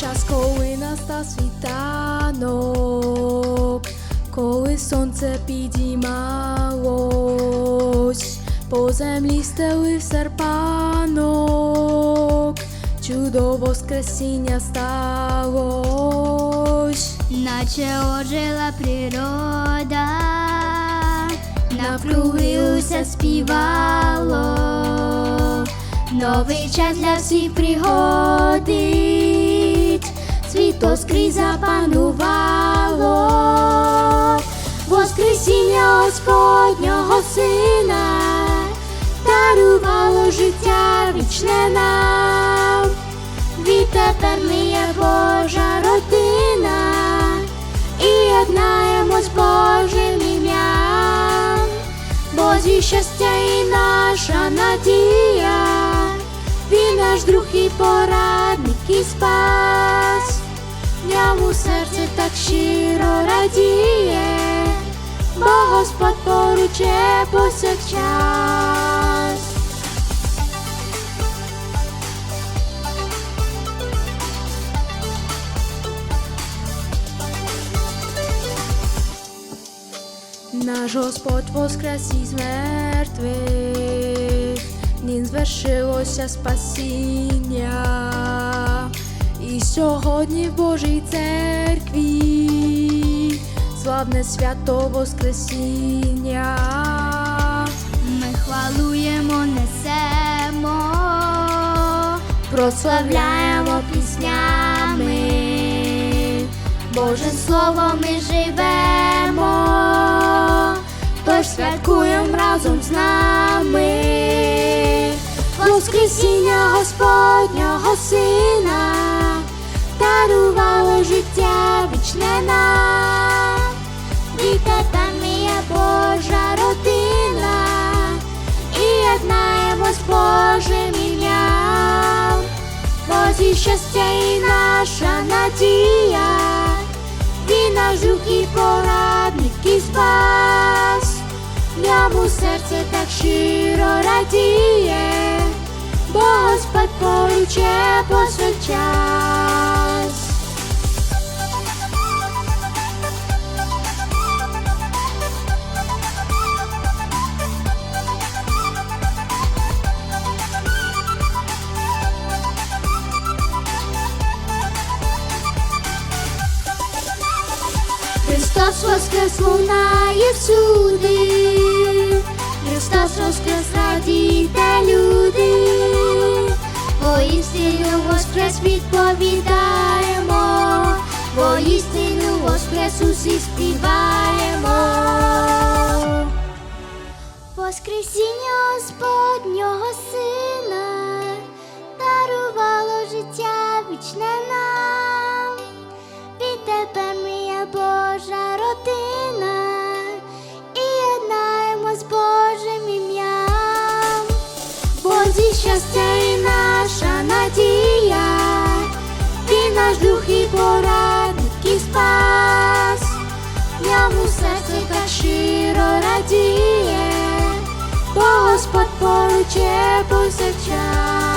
час, коли настав світанок, коли сонце підіймалось, по землі стелив серпанок, чудо воскресіння сталось. наче ожила природа, навкруги усе співало, новий час для всіх пригодить, світло скрізь запанувало, Воскресіння Господнього Сина дарувало життя вічне нам. Відтепер ми є Божа родина і єднаємось Божим ім'ям, Божі щастя і наша надія, Він наш друг і порадник і спас, в ньому серце так щиро радіє, бо Господь поруч є повсякчас. Наш Господь воскрес із мертвих, Ним звершилося спасіння, і сьогодні в Божій церкві славне свято Воскресіння. Ми хвалуємо, несемо, Прославляємо піснями, Божим словом ми живемо, тож святкуємо разом з нами, Воскресіння Господнього Сина, дарувало життя вічне нам, відтепер ми є Божа родина і єднаємось Божим ім'ям, Божі щастя і наша надія, Він наш друг і порадник і спас, в серце так щиро радіє, Господь поруч є повсякчас. Христос воскрес лунає всюди, Христос воскрес радійте воскрес відповідаємо, воістину воскрес усі співаємо. Воскресіння Господнього Сина дарувало життя вічне нам. Відтепер ми є Божа родина і єднаємось Божим ім'ям. Божі щастя і наша наш дух і порадник і спас, Йому серце так щиро радіє, бо Господь поруч є повсякчас.